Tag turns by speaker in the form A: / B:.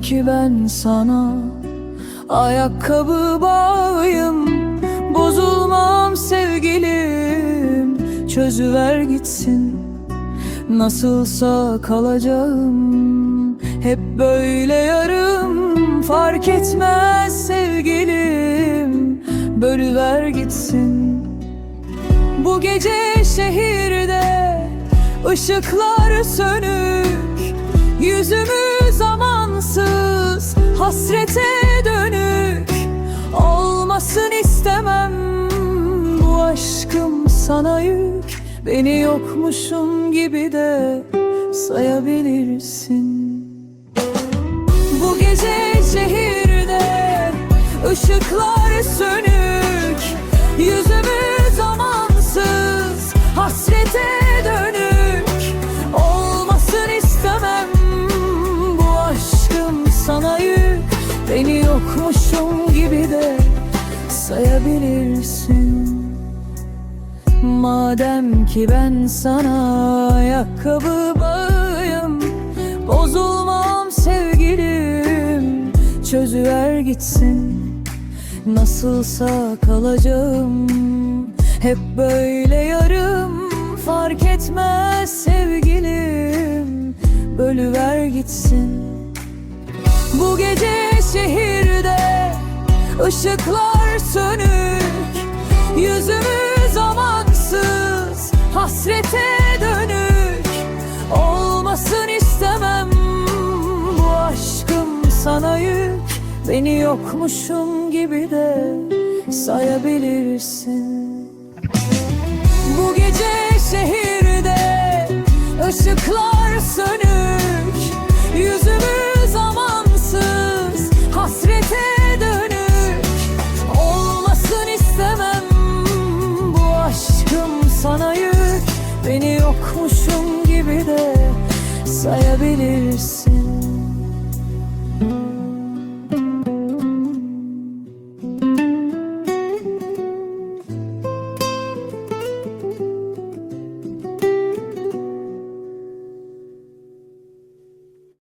A: ki ben sana Ayakkabı bağıyım Bozulmam sevgilim Çözüver gitsin. Nasılsa kalacağım Hep böyle yarım Fark etmez sevgilim Bölüver gitsin. Bu gece şehirde ışıklar sönük amansız hasrete dönük Olmasın istemem. Bu aşkım sana yük Beni yokmuşum gibi de sayabilirsin. Bu gece şehirde ışıklar sönük Yüzümüz amansız yokmuşum gibi de sayabilirsin. Madem ki ben sana ayakkabı bağıyım Bozulmam sevgilim. Çözüver gitsin Nasılsa kalacağım. Hep böyle yarım Fark etmez sevgilim. Bölüver gitsin. Bu gece şehirde ışıklar sönük Yüzümüz amansız hasrete dönük. Olmasın istemem bu aşkım sana yük. Beni yokmuşum gibi de sayabilirsin. Bu gece şehirde ışıklar yokmuşum gibi de sayabilirsin